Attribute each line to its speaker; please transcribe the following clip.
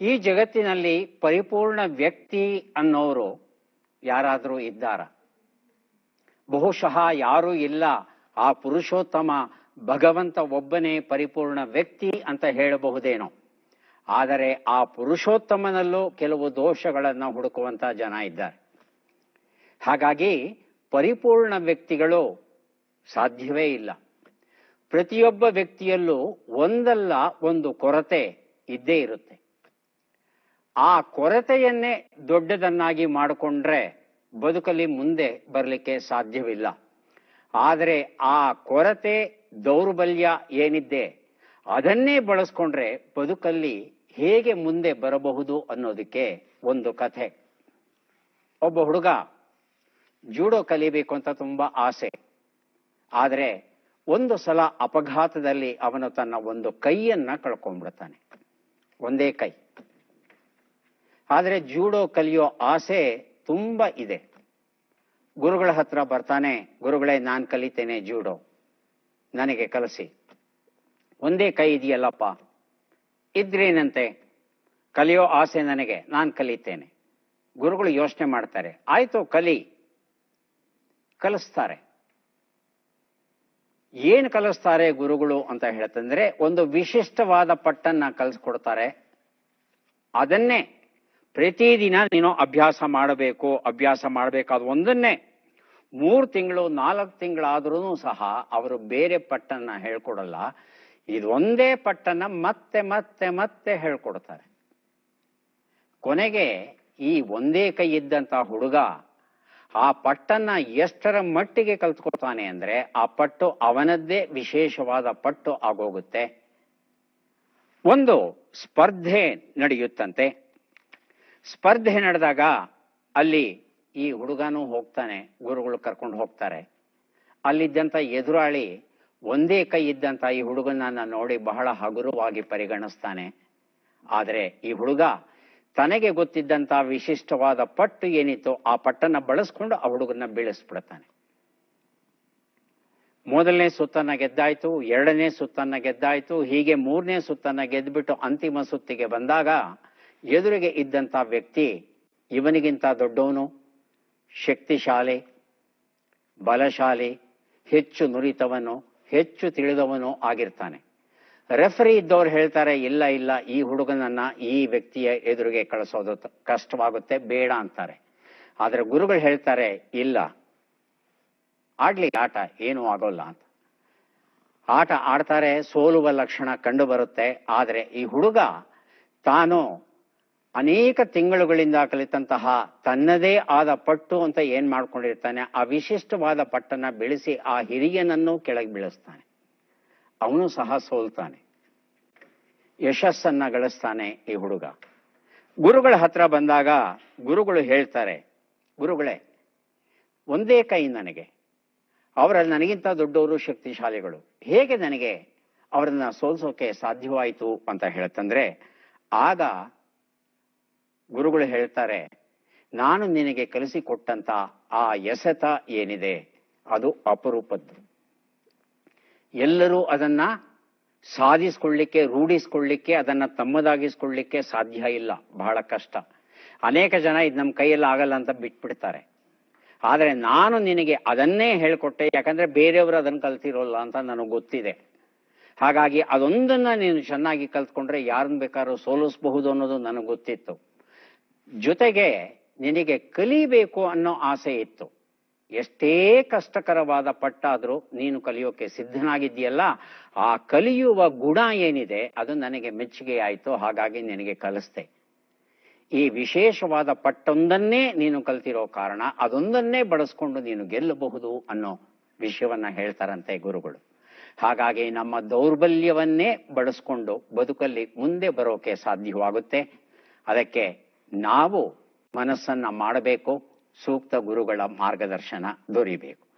Speaker 1: ಈ ಜಗತ್ತಿನಲ್ಲಿ ಪರಿಪೂರ್ಣ ವ್ಯಕ್ತಿ ಅನ್ನೋರು ಯಾರಾದರೂ ಇದ್ದಾರ? ಬಹುಶಃ ಯಾರೂ ಇಲ್ಲ. ಆ ಪುರುಷೋತ್ತಮ ಭಗವಂತ ಒಬ್ಬನೇ ಪರಿಪೂರ್ಣ ವ್ಯಕ್ತಿ ಅಂತ ಹೇಳಬಹುದೇನೋ. ಆದರೆ ಆ ಪುರುಷೋತ್ತಮನಲ್ಲೂ ಕೆಲವು ದೋಷಗಳನ್ನು ಹುಡುಕುವಂತ ಜನ ಇದ್ದಾರೆ. ಹಾಗಾಗಿ ಪರಿಪೂರ್ಣ ವ್ಯಕ್ತಿಗಳು ಸಾಧ್ಯವೇ ಇಲ್ಲ. ಪ್ರತಿಯೊಬ್ಬ ವ್ಯಕ್ತಿಯಲ್ಲೂ ಒಂದಲ್ಲ ಒಂದು ಕೊರತೆ ಇದ್ದೇ ಇರುತ್ತೆ. ಆ ಕೊರತೆಯನ್ನೇ ದೊಡ್ಡದನ್ನಾಗಿ ಮಾಡಿಕೊಂಡ್ರೆ ಬದುಕಲ್ಲಿ ಮುಂದೆ ಬರಲಿಕ್ಕೆ ಸಾಧ್ಯವಿಲ್ಲ. ಆದರೆ ಆ ಕೊರತೆ ದೌರ್ಬಲ್ಯ ಏನಿದೆ, ಅದನ್ನೇ ಬಳಸ್ಕೊಂಡ್ರೆ ಬದುಕಲ್ಲಿ ಹೇಗೆ ಮುಂದೆ ಬರಬಹುದು ಅನ್ನೋದಕ್ಕೆ ಒಂದು ಕಥೆ. ಒಬ್ಬ ಹುಡುಗ ಜೂಡೋ ಕಲಿಬೇಕು ಅಂತ ತುಂಬ ಆಸೆ. ಆದರೆ ಒಂದು ಸಲ ಅಪಘಾತದಲ್ಲಿ ಅವನು ತನ್ನ ಒಂದು ಕೈಯನ್ನ ಕಳ್ಕೊಂಡ್ಬಿಡ್ತಾನೆ. ಒಂದೇ ಕೈ. ಆದರೆ ಜೂಡೋ ಕಲಿಯೋ ಆಸೆ ತುಂಬಾ ಇದೆ. ಗುರುಗಳ ಹತ್ರ ಬರ್ತಾನೆ, ಗುರುಗಳೇ, ನಾನು ಕಲಿತೇನೆ ಜೂಡೋ. ನನಗೆ ಕಲಿಸಿ. ಒಂದೇ ಕೈ ಇದೆಯಲ್ಲಪ್ಪ. ಇದ್ರೇನಂತೆ? ಕಲಿಯೋ ಆಸೆ ನನಗೆ, ನಾನು ಕಲಿತೇನೆ. ಗುರುಗಳು ಯೋಚನೆ ಮಾಡ್ತಾರೆ, ಆಯಿತು, ಕಲಿ. ಕಲಿಸ್ತಾರೆ. ಏನು ಕಲಿಸ್ತಾರೆ ಗುರುಗಳು ಅಂತ ಹೇಳ್ತಂದ್ರೆ, ಒಂದು ವಿಶಿಷ್ಟವಾದ ಪಟ್ಟನ್ನ ಕಲಿಸ್ಕೊಡ್ತಾರೆ. ಅದನ್ನೇ ಪ್ರತಿದಿನ ನೀನು ಅಭ್ಯಾಸ ಮಾಡಬೇಕು, ಅಭ್ಯಾಸ ಮಾಡಬೇಕಾದ ಒಂದನ್ನೇ. ಮೂರು ತಿಂಗಳು, ನಾಲ್ಕು ತಿಂಗಳಾದ್ರೂ ಸಹ ಅವರು ಬೇರೆ ಪಟ್ಟನ್ನ ಹೇಳ್ಕೊಡಲ್ಲ. ಇದೊಂದೇ ಪಟ್ಟನ್ನ ಮತ್ತೆ ಮತ್ತೆ ಮತ್ತೆ ಹೇಳ್ಕೊಡ್ತಾರೆ. ಕೊನೆಗೆ ಈ ಒಂದೇ ಕೈ ಇದ್ದಂತ ಹುಡುಗ ಆ ಪಟ್ಟನ್ನ ಎಷ್ಟರ ಮಟ್ಟಿಗೆ ಕಲ್ತ್ಕೊಳ್ತಾನೆ ಅಂದ್ರೆ ಆ ಪಟ್ಟು ಅವನದ್ದೇ ವಿಶೇಷವಾದ ಪಟ್ಟು ಆಗೋಗುತ್ತೆ. ಒಂದು ಸ್ಪರ್ಧೆ ನಡೆಯುತ್ತಂತೆ. ಸ್ಪರ್ಧೆ ನಡೆದಾಗ ಅಲ್ಲಿ ಈ ಹುಡುಗನೂ ಹೋಗ್ತಾನೆ, ಗುರುಗಳು ಕರ್ಕೊಂಡು ಹೋಗ್ತಾರೆ. ಅಲ್ಲಿದ್ದಂಥ ಎದುರಾಳಿ ಒಂದೇ ಕೈ ಇದ್ದಂತ ಈ ಹುಡುಗನನ್ನ ನೋಡಿ ಬಹಳ ಹಗುರವಾಗಿ ಪರಿಗಣಿಸ್ತಾನೆ. ಆದರೆ ಈ ಹುಡುಗ ತನಗೆ ಗೊತ್ತಿದ್ದಂತ ವಿಶಿಷ್ಟವಾದ ಪಟ್ಟು ಏನಿತ್ತು ಆ ಪಟ್ಟನ್ನ ಬಳಸ್ಕೊಂಡು ಆ ಹುಡುಗನ ಬೀಳಿಸ್ಬಿಡ್ತಾನೆ. ಮೊದಲನೇ ಸುತ್ತನ್ನ ಗೆದ್ದಾಯ್ತು, ಎರಡನೇ ಸುತ್ತನ್ನ ಗೆದ್ದಾಯ್ತು, ಹೀಗೆ ಮೂರನೇ ಸುತ್ತನ್ನ ಗೆದ್ದುಬಿಟ್ಟು ಅಂತಿಮ ಸುತ್ತಿಗೆ ಬಂದಾಗ ಎದುರಿಗೆ ಇದ್ದಂಥ ವ್ಯಕ್ತಿ ಇವನಿಗಿಂತ ದೊಡ್ಡವನು, ಶಕ್ತಿಶಾಲಿ, ಬಲಶಾಲಿ, ಹೆಚ್ಚು ನುರಿತವನು, ಹೆಚ್ಚು ತಿಳಿದವನು ಆಗಿರ್ತಾನೆ. ರೆಫರಿ ಇದ್ದವ್ರು ಹೇಳ್ತಾರೆ, ಇಲ್ಲ ಇಲ್ಲ, ಈ ಹುಡುಗನನ್ನ ಈ ವ್ಯಕ್ತಿಯ ಎದುರಿಗೆ ಕಳಿಸೋದು ಕಷ್ಟವಾಗುತ್ತೆ, ಬೇಡ ಅಂತಾರೆ. ಆದರೆ ಗುರುಗಳು ಹೇಳ್ತಾರೆ, ಇಲ್ಲ ಆಡ್ಲಿ ಆಟ ಏನೂ ಆಗೋಲ್ಲ ಅಂತ. ಆಟ ಆಡ್ತಾರೆ, ಸೋಲುವ ಲಕ್ಷಣ ಕಂಡು ಬರುತ್ತೆ ಆದರೆ ಈ ಹುಡುಗ ತಾನು ಅನೇಕ ತಿಂಗಳುಗಳಿಂದ ಕಲಿತಂತಹ ತನ್ನದೇ ಆದ ಪಟ್ಟು ಅಂತ ಏನ್ ಮಾಡ್ಕೊಂಡಿರ್ತಾನೆ, ಆ ವಿಶಿಷ್ಟವಾದ ಪಟ್ಟನ್ನ ಬೆಳೆಸಿ ಆ ಹಿರಿಯನನ್ನು ಕೆಳಗೆ ಬೆಳೆಸ್ತಾನೆ. ಅವನು ಸಹ ಸೋಲ್ತಾನೆ. ಯಶಸ್ಸನ್ನ ಗಳಿಸ್ತಾನೆ ಈ ಹುಡುಗ. ಗುರುಗಳ ಹತ್ರ ಬಂದಾಗ ಗುರುಗಳು ಹೇಳ್ತಾರೆ, ಗುರುಗಳೇ, ಒಂದೇ ಕೈ ನನಗೆ. ಅವರಲ್ಲಿ ನನಗಿಂತ ದೊಡ್ಡವರು ಶಕ್ತಿಶಾಲಿಗಳು. ಹೇಗೆ ನನಗೆ ಅವರನ್ನ ಸೋಲ್ಸೋಕೆ ಸಾಧ್ಯವಾಯಿತು? ಅಂತ ಹೇಳ್ತಂದ್ರೆ, ಆಗ ಗುರುಗಳು ಹೇಳ್ತಾರೆ, ನಾನು ನಿನಗೆ ಕಲಿಸಿಕೊಟ್ಟಂತ ಆ ಎಸೆತ ಏನಿದೆ? ಅದು ಅಪರೂಪದ್ದು. ಎಲ್ಲರೂ ಅದನ್ನ ಸಾಧಿಸ್ಕೊಳ್ಳಿಕ್ಕೆ, ರೂಢಿಸ್ಕೊಳ್ಳಿಕ್ಕೆ, ಅದನ್ನ ತಮ್ಮದಾಗಿಸ್ಕೊಳ್ಳಿಕ್ಕೆ ಸಾಧ್ಯ ಇಲ್ಲ. ಬಹಳ ಕಷ್ಟ. ಅನೇಕ ಜನ ಇದು ನಮ್ಮ ಕೈಯಲ್ಲಿ ಆಗಲ್ಲ ಅಂತ ಬಿಟ್ಬಿಡ್ತಾರೆ. ಆದರೆ ನಾನು ನಿನಗೆ ಅದನ್ನೇ ಹೇಳ್ಕೊಟ್ಟೆ, ಯಾಕಂದ್ರೆ ಬೇರೆಯವರು ಅದನ್ನ ಕಲ್ತಿರೋಲ್ಲ ಅಂತ ನನಗೆ ಗೊತ್ತಿದೆ. ಹಾಗಾಗಿ ಅದೊಂದನ್ನ ನೀನು ಚೆನ್ನಾಗಿ ಕಲ್ತ್ಕೊಂಡ್ರೆ ಯಾರನ್ನ ಬೇಕಾದ್ರೂ ಸೋಲಿಸಬಹುದು ಅನ್ನೋದು ನನಗೆ ಗೊತ್ತಿತ್ತು. ಜೊತೆಗೆ ನಿನಗೆ ಕಲಿಬೇಕು ಅನ್ನೋ ಆಸೆ ಇತ್ತು. ಎಷ್ಟೇ ಕಷ್ಟಕರವಾದ ಪಟ್ಟಾದರೂ ನೀನು ಕಲಿಯೋಕೆ ಸಿದ್ಧನಾಗಿದ್ದೀಯಲ್ಲ, ಆ ಕಲಿಯುವ ಗುಣ ಏನಿದೆ ಅದು ನನಗೆ ಮೆಚ್ಚುಗೆ ಆಯಿತು, ಹಾಗಾಗಿ ನಿನಗೆ ಕಲಿಸ್ತೆ ಈ ವಿಶೇಷವಾದ ಪಟ್ಟೊಂದನ್ನೇ ನೀನು ಕಲ್ತಿರೋ ಕಾರಣ, ಅದೊಂದನ್ನೇ ಬಳಸ್ಕೊಂಡು ನೀನು ಗೆಲ್ಲಬಹುದು ಅನ್ನೋ ವಿಷಯವನ್ನ ಹೇಳ್ತಾರಂತೆ ಗುರುಗಳು. ಹಾಗಾಗಿ ನಮ್ಮ ದೌರ್ಬಲ್ಯವನ್ನೇ ಬಳಸ್ಕೊಂಡು ಬದುಕಲ್ಲಿ ಮುಂದೆ ಬರೋಕೆ ಸಾಧ್ಯವಾಗುತ್ತೆ. ಅದಕ್ಕೆ ನಾವು ಮನಸ್ಸನ್ನ ಮಾಡಬೇಕು ಸೂಕ್ತ ಗುರುಗಳ ಮಾರ್ಗದರ್ಶನ ದೊರಿಬೇಕು.